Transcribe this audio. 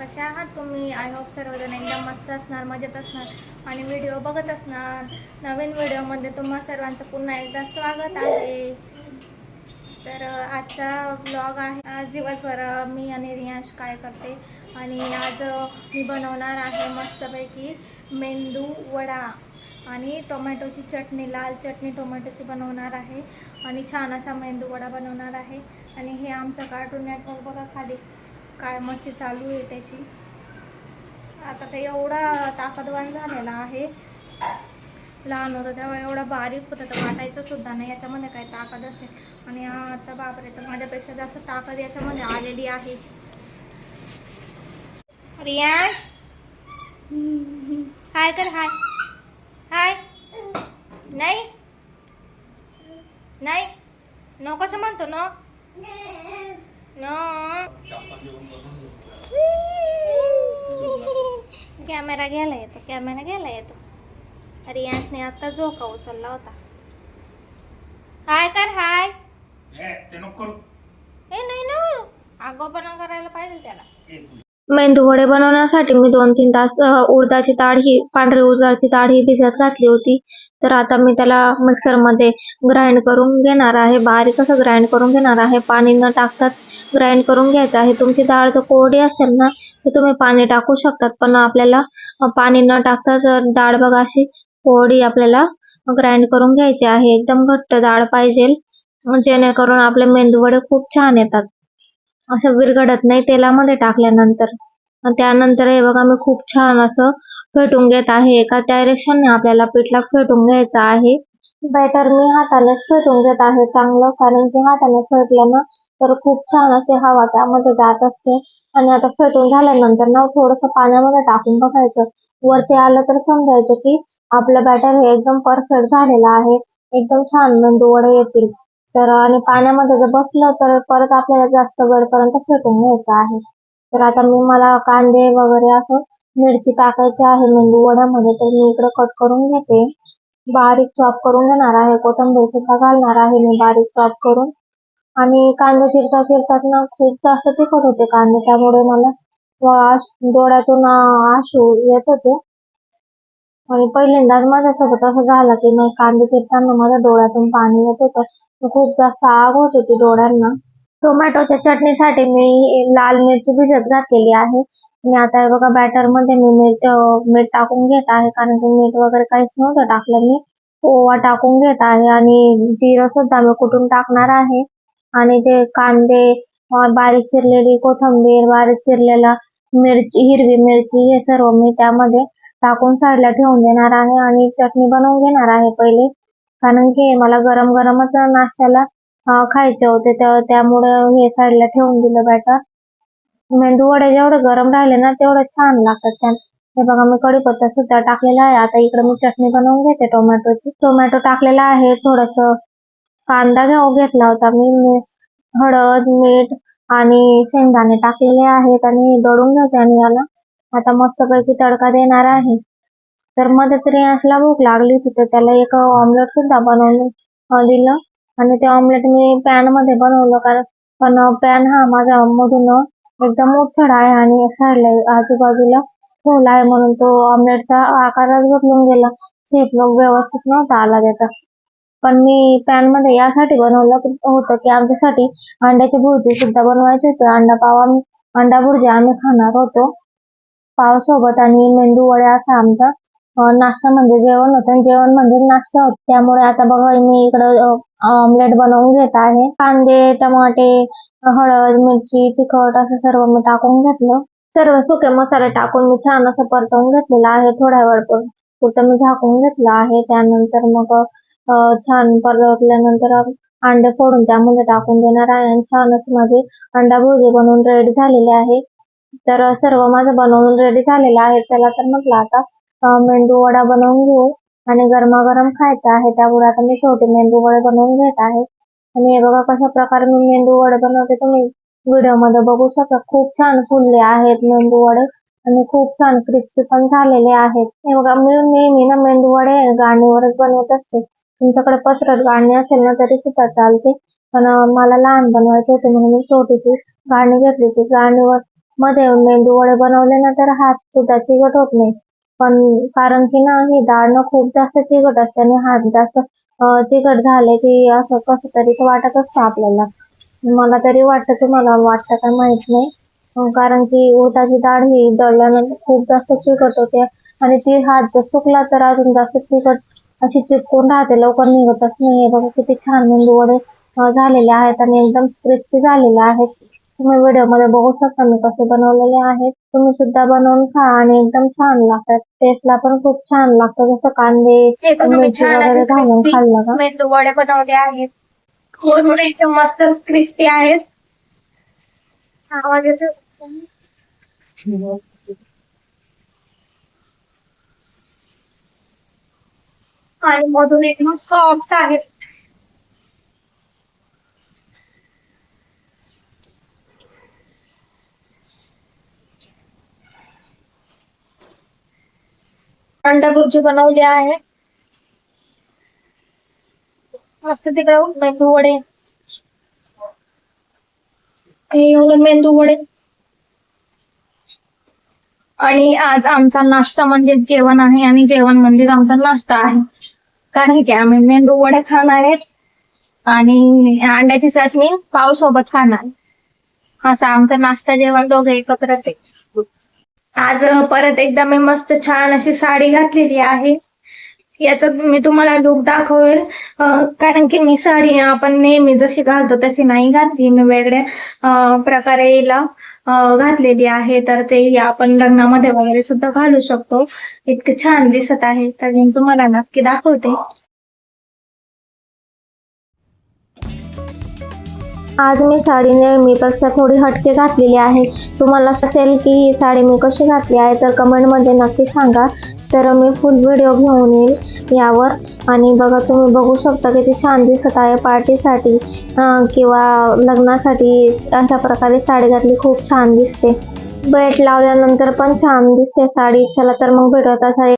कशा आहात तुम्ही? आय होप सर्वजण एकदम मस्त असणार मजेत असणार आणि व्हिडिओ बघत असणार. नवीन व्हिडिओमध्ये तुम्हा सर्वांचं पुन्हा एकदा स्वागत आहे. तर आजचा ब्लॉग आहे. आज दिवसभर मी आणि रियांश काय करते? आणि आज मी बनवणार आहे मस्तपैकी मेंदू वडा आणि टोमॅटोची चटणी लाल चटणी टोमॅटोची बनवणार आहे. आणि छान असा मेंदू वडा बनवणार आहे. आणि हे आमचं कार्टून नेटवर्क बघा खाली. काय मस्ती चालू आहे त्याची. आता ते एवढा ताकदवान झालेला आहे. लहान होतं तेव्हा एवढा बारीक होतं तर वाटायचं सुद्धा नाही. याच्यामध्ये काय ताकद असेल? आणि आता बापरे तर माझ्यापेक्षा जास्त ताकद याच्यामध्ये आलेली आहे. रिया? हाय कर हाय. हाय. नाही. नाही. नो कसं म्हणतो नो नो. कॅमेरा घ्यायला येतो कॅमेरा घ्यायला येतो. रियांशने आता झोका उचलला होता. हाय कर हाय ए, ते नको करू. ए नाही ना आगोपणा करायला पाहिजे त्याला. ए, तू मेंदूवडे बनवण्यासाठी मी दोन तीन तास उडदाची डाळ ही पांढरी उडदाची डाळ ही भिजत घातली होती. तर आता मी त्याला मिक्सरमध्ये ग्राइंड करून घेणार आहे. बारीक असं ग्राइंड करून घेणार आहे. पाणी न टाकताच ग्राइंड करून घ्यायचं आहे. तुमची डाळ जर कोरडी असेल ना तर तुम्ही पाणी टाकू शकतात. पण आपल्याला पाणी न टाकताच डाळ बघा अशी कोरडी आपल्याला ग्राइंड करून घ्यायची आहे. एकदम घट्ट डाळ पाहिजे. जेणेकरून आपले मेंदू वडे खूप छान येतात. असं विरघडत नाही तेलामध्ये टाकल्यानंतर. त्यानंतर हे बघा मी खूप छान असं फेटून घेत आहे. एका डायरेक्शनने आपल्याला पिठला फेटून घ्यायचं आहे. बॅटर मी हातानेच फेटून घेत आहे चांगलं कारण की हाताने फेटलं ना तर खूप छान अशी हवा त्यामध्ये जात असते. आणि आता फेटून झाल्यानंतर ना थोडंसं पाण्यामध्ये टाकून बघायचं. वरती आलं तर समजायचं की आपलं बॅटर हे एकदम परफेक्ट झालेलं आहे. एकदम छान मेंदू वडे येतील. तर आणि पाण्यामध्ये जर बसलं तर परत आपल्याला जास्त वेळपर्यंत फेटून घ्यायचं आहे. तर आता मी मला कांदे वगैरे असं मिरची टाकायची आहे मेंदू वड्यामध्ये तर मी इकडे कट करून घेते. बारीक चॉप करून घेणार आहे कोथिंबीर सुद्धा घालणार आहे मी बारीक चॉप करून. आणि कांदा चिरता चिरतात ना खूप जास्त तिखट होते कांदे त्यामुळे मला डोळ्यातून आशू येत होते. आणि पहिल्यांदाच माझ्यासोबत असं झालं की मग कांदे चिरताना माझ्या डोळ्यातून पाणी येत होतं. खूप जास्त आग होत होती डोळ्यांना. टोमॅटोच्या चटणीसाठी मी लाल मिरची भिजत घातलेली आहे. मी आता हे बघा बॅटरमध्ये मी मीठ मीठ टाकून घेत आहे. कारण की मीठ वगैरे काहीच नव्हतं टाकलं मी. ओवा टाकून घेत आहे. आणि जिरं सुद्धा मी कुठून टाकणार आहे. आणि जे कांदे बारीक चिरलेली कोथिंबीर बारीक चिरलेला मिरची हिरवी मिरची हे सर्व मी त्यामध्ये टाकून साईडला ठेवून देणार आहे. आणि चटणी बनवून घेणार आहे पहिले. कारण की मला गरम गरमच नाश्त्याला खायचे होते. तर त्यामुळे हे साईडला ठेवून दिलं बॅटर मेंदू वडे जेवढे गरम राहिले ना तेवढे छान लागतात त्या हे बघा मी कढीपत्ता सुद्धा टाकलेला आहे. आता इकडे मी चटणी बनवून घेते टोमॅटोची. टोमॅटो टाकलेला आहे. थोडस कांदा घेऊ घेतला होता मी. मी हळद मीठ आणि शेंगदाणे टाकलेले आहेत आणि दळून घेते आणि याला. आता मस्तपैकी तडका देणार आहे. तर मध्येच असला भूक लागली होती तर त्याला एक ऑमलेट सुद्धा बनवून दिलं. आणि ते ऑमलेट मी पॅनमध्ये बनवलं कारण पण पॅन हा माझा मधून एकदम मोठा आहे आणि साईडला आजूबाजूला ठेवला आहे म्हणून तो ऑमलेटचा आकारच बदलून गेला. शेप मग व्यवस्थित नव्हता आला त्याचा. पण मी पॅनमध्ये यासाठी बनवलं होतं की आमच्यासाठी अंड्याची भुर्जी सुद्धा बनवायची होती. अंडा पाव आम्ही अंडा भुर्जी आम्ही खाणार होतो. पाव सोबत आणि मेंदू वडे असा आमचा नाश्ता म्हणजे जेवण होतं आणि जेवण म्हणजे नाश्ता होत. त्यामुळे आता बघा मी इकडं ऑमलेट बनवून घेत आहे. कांदे टमाटे हळद मिरची तिखट असं सर्व मी टाकून घेतलं. सर्व सुके मसाले टाकून मी छान असं परतवून घेतलेलं आहे थोड्या वेळ पुरतं मी झाकून घेतलं आहे. त्यानंतर मग छान परतल्यानंतर अंडे फोडून त्यामध्ये टाकून देणार आहे आणि छान अशी माझी अंडा भुर्जी बनवून रेडी झालेली आहे. तर सर्व माझं बनवून रेडी झालेलं आहे. चला तर म्हटलं आता मेंदू वडा बनवून घेऊ आणि गरमागरम खायचा आहे त्यामुळे आता मी शेवटी मेंदू वडे बनवून घेत आहे. आणि हे बघा कशा प्रकारे मी मेंदू वडे बनवते तुम्ही व्हिडिओमध्ये बघू शकता. खूप छान फुलले आहेत मेंदू वडे आणि खूप छान क्रिस्पी पण झालेले आहेत. हे बघा मी नेहमी ना मेंदू वडे गाणीवरच बनवत असते. तुमच्याकडे पसरट गाणी असेल ना तरी सुद्धा चालते. पण मला लहान बनवायचे होते म्हणून मी छोटीशी गाणी घेतली ती गाणीवर मध्ये मेंदू वडे बनवले ना तर हात सुद्धा चिकट होत नाही. पण कारण की ना ही डाळ ना खूप जास्त चिकट असते आणि हात जास्त चिकट झाले की असं कसं तरी वाटत असतं आपल्याला. मला तरी वाटतं तुम्हाला वाटतं काय माहीत नाही. कारण की उडदाची डाळ ही दळल्यानंतर खूप जास्त चिकट होते आणि ती हात जर सुकला तर अजून जास्त चिकट अशी चिपकून राहते. लवकर निघतच नाही. बघा किती छान मेंदू वडे झालेले आहेत आणि एकदम क्रिस्पी झालेले आहेत. तुम्ही व्हिडिओमध्ये बघू शकता मी कसे बनवलेले आहेत. तुम्ही सुद्धा बनवून खा आणि एकदम छान लागतात. टेस्टला पण खूप छान लागतं. जसं कांदे मिरची छान वगैरे घालून खाल्लं का? मेंदू वडे बनवले आहेत. थोडे एकदम मस्त क्रिस्पी आहेत. आवाज येतो आणि मधून एकदम सॉफ्ट आहेत अंडा भुर्जी बनवली आहे. मस्त तिकडं मेंदू वडे. एवढे मेंदू वडे. आणि आज आमचा नाश्ता म्हणजे जेवण आहे आणि जेवण म्हणजेच आमचा नाश्ता आहे. कारण की आम्ही मेंदू वडे खाणार आहेत. आणि अंड्याची चटणी पाव सोबत खाणार. असा आमचा नाश्ता जेवण दोघे एकत्रच आहे. आज परत एकदा मी मस्त छान अशी साडी घातलेली आहे. याचा मी तुम्हाला लुक दाखवेल. कारण की मी साडी आपण नेहमी जशी घालतो तशी नाही घातली. मी वेगळ्या प्रकारे हिला घातलेली आहे. तर ते आपण लग्नामध्ये वगैरे सुद्धा घालू शकतो. इतके छान दिसत आहे. तर मी तुम्हाला नक्की दाखवते. आज मी साडी नेहमीपेक्षा थोडी हटके घातलेली आहे. तुम्हाला असेल की ही साडी मी कशी घातली आहे तर कमेंटमध्ये नक्की सांगा. तर मी फुल व्हिडिओ घेऊन येईल यावर. आणि बघा तुम्ही बघू शकता किती छान दिसत आहे पार्टीसाठी किंवा लग्नासाठी अशा प्रकारे साडी घातली खूप छान दिसते. बेल्ट लावल्यानंतर पण छान दिसते साडी. चला तर मग भेटत असा